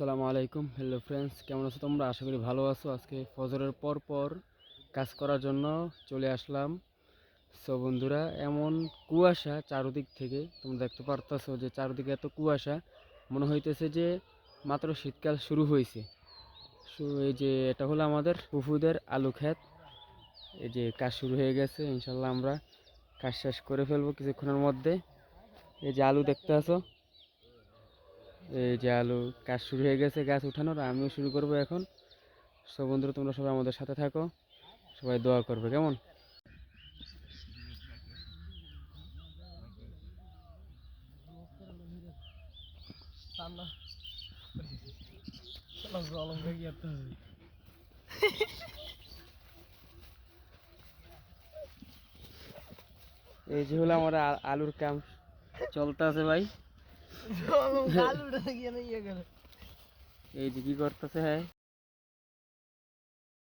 আসসালামু আলাইকুম। Hello friends কেমন আছো তোমরা? আশা করি ভালো আছো। আজকে ফজরের পর পর কাজ করার জন্য চলে আসলাম। সো বন্ধুরা, এমন কুয়াশা চারদিক থেকে তোমরা দেখতে পারতেছো যে চারদিকে এত কুয়াশা, মনে হইতেছে যে মাত্র শীতকাল শুরু হয়েছে সো এই যে এটা হলো আমাদের পুফুদের আলু ক্ষেত। এই যে কাজ শুরু হয়ে গেছে, ইনশাল্লাহ আমরা কাজ শেষ করে ফেলব কিছুক্ষণের মধ্যে। এই যে আলু দেখতে আছো এই যে আলু কাজ শুরু হয়ে গেছে, গাছ উঠানোর। আমিও শুরু করব এখন। সব বন্ধুরা, তোমরা সবাই আমাদের সাথে থাকো। সবাই দোয়া করবে, কেমন? এই যে হলো আমার আলুর কাম। চলতে আছে ভাই। এই যে কি করতেছে হ্যাঁ?